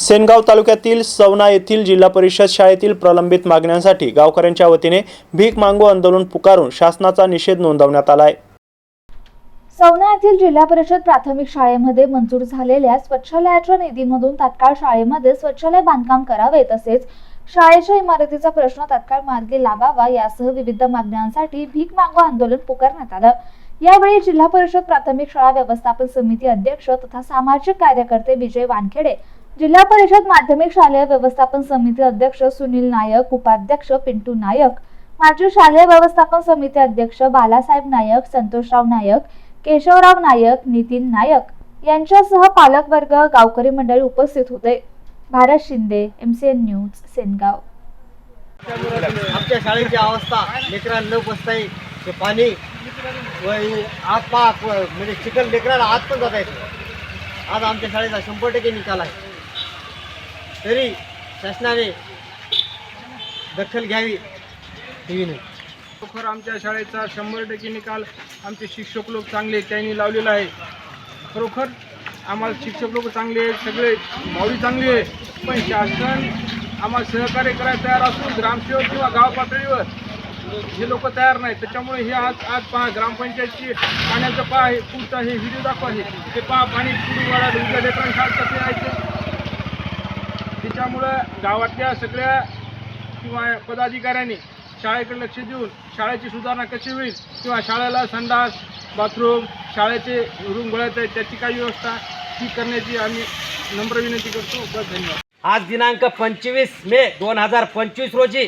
सेनगाव तालुक्यातील सवना येथील जिल्हा परिषद शाळेतील प्रलंबित मागण्यांसाठी गावकऱ्यांच्या वतीने भीक मागू आंदोलन पुकारून शासनाचा निषेध नोंदवण्यात आलाय. सवना येथील जिल्हा परिषद प्राथमिक शाळेमध्ये मंजूर झालेल्या स्वच्छालयाच्या निधीमधून तात्काळ शाळेमध्ये स्वच्छालय बांधकाम करावे तसेच शाळेच्या इमारतीचा प्रश्न तात्काळ मार्गी लावावा यासह विविध मागण्यांसाठी भीक मागो आंदोलन पुकारण्यात आलं. यावेळी जिल्हा परिषद प्राथमिक शाळा व्यवस्थापन समिती अध्यक्ष तथा सामाजिक कार्यकर्ते विजय वानखेडे जिल्हा परिषद माध्यमिक शालेय व्यवस्थापन समिती अध्यक्ष सुनील नायक उपाध्यक्ष पिंटू नायक माजी शालेय व्यवस्थापन समिती अध्यक्ष बालासाहेब नायक संतोषराव नायक केशवराव नायक नितीन नायक यांच्यासह पालकवर्ग गावकरी मंडळी उपस्थित होते. Bharat Shinde M C N news Sengaon. आमच्या शाळेची अवस्था लेकरांना लोक बसता ते पाणी व आत पाक म्हणजे चिखल लेकराला आत पण जाता येत. आज आमच्या शाळेचा शंभर टक्के निकाल आहे. तरी शासनाने दखल घ्यावी. ही विनंती खरोखर आमच्या शाळेचा शंभर टक्के निकाल आमचे शिक्षक लोक चांगले आहेत, त्यांनी लावलेला आहे. खरोखर आम्हाला शिक्षक लोक चांगले आहेत सगळे माऊली चांगली आहे पण शासन आम्हाला सहकार्य करायला तयार असून ग्रामसेवक किंवा गाव पातळीवर हे लोक तयार नाहीत. त्याच्यामुळे हे आज आज पहा ग्रामपंचायतची पाण्याचं पहा हे पुढचा हे व्हिडिओ दाखवा हे ते पहा पाणी पुढे वाढायला उद्या लेकरांना शाळेत कसे यायचे त्याच्यामुळं गावातल्या सगळ्या किंवा पदाधिकाऱ्यांनी शाळेकडे लक्ष देऊन शाळेची सुधारणा कशी होईल किंवा शाळेला संडास बाथरूम शाळेचे रूम गळत आहेत त्याची काही व्यवस्था ती करण्याची आम्ही नम्र विनंती करतो. बस धन्यवाद. आज दिनांक पंचवीस मे दोन हजार पंचवीस रोजी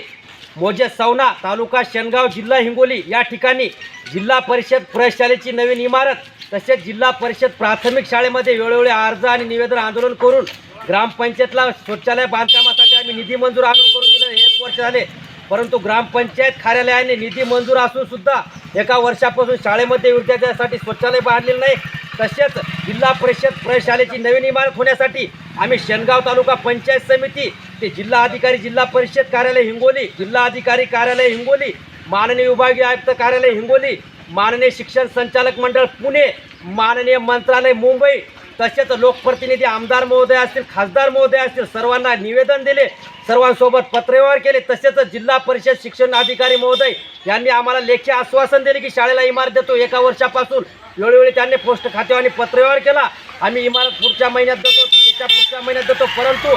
मोजे सवना तालुका शेनगाव जिल्हा हिंगोली या ठिकाणी जिल्हा परिषद प्रशालेची नवीन इमारत तसेच जिल्हा परिषद प्राथमिक शाळेमध्ये वेळोवेळी अर्ज आणि निवेदन आंदोलन करून ग्रामपंचायतला शौचालय बांधकामासाठी आम्ही निधी मंजूर आणून करून दिलं. हे एक वर्ष झाले. परंतु ग्रामपंचायत कार्यालयाने निधी मंजूर असून सुद्धा एका वर्षापासून शाळेमध्ये विद्यार्थ्यांसाठी शौचालय बांधलेलं नाही. तसेच जिल्हा परिषद प्रशालेची नवीन इमारत होण्यासाठी आम्ही शेनगाव तालुका पंचायत समिती ते जिल्हा अधिकारी जिल्हा परिषद कार्यालय हिंगोली जिल्हा अधिकारी कार्यालय हिंगोली माननीय विभागीय आयुक्त कार्यालय हिंगोली माननीय शिक्षण संचालक मंडळ पुणे माननीय मंत्रालय मुंबई तसेच लोकप्रतिनिधी आमदार महोदय असतील खासदार महोदय असतील सर्वांना निवेदन दिले सर्वांसोबत पत्रव्यवहार केले तसेच जिल्हा परिषद शिक्षण अधिकारी महोदय यांनी आम्हाला लेखी आश्वासन दिले की शाळेला इमारत देतो. एका वर्षापासून वेळोवेळी त्यांनी पोस्ट खात्यावर पत्रव्यवहार केला. आम्ही इमारत पुढच्या महिन्यात देतो त्याच्या पुढच्या महिन्यात देतो परंतु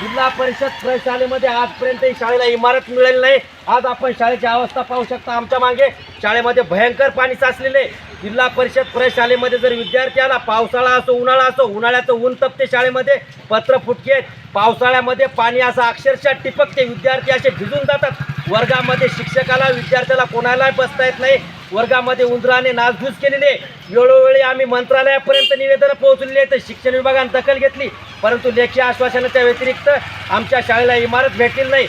जिल्हा परिषद प्रशालेमध्ये आजपर्यंत ही शाळेला इमारत मिळाली नाही. आज आपण शाळेची अवस्था पाहू शकता आमच्या मागे. शाळेमध्ये भयंकर पाणी साचलेले आहे. जिल्हा परिषद प्रशालेमध्ये जर विद्यार्थी आला पावसाळा असो उन्हाळा असो उन्हाळ्याचं ऊन तपते शाळेमध्ये पत्र फुटके पावसाळ्यामध्ये पाणी असं अक्षरशः टिपकते. विद्यार्थी असे भिजून जातात. वर्गामध्ये शिक्षकाला विद्यार्थ्याला कोणालाही बसता येत नाही. वर्गामध्ये उंदराने नासधूस केलेली आहे. वेळोवेळी आम्ही मंत्रालयापर्यंत निवेदनं पोहोचलेली आहेत शिक्षण विभागाने दखल घेतली. परंतु लेखी आश्वासनाच्या व्यतिरिक्त आमच्या शाळेला इमारत भेटलेली नाही.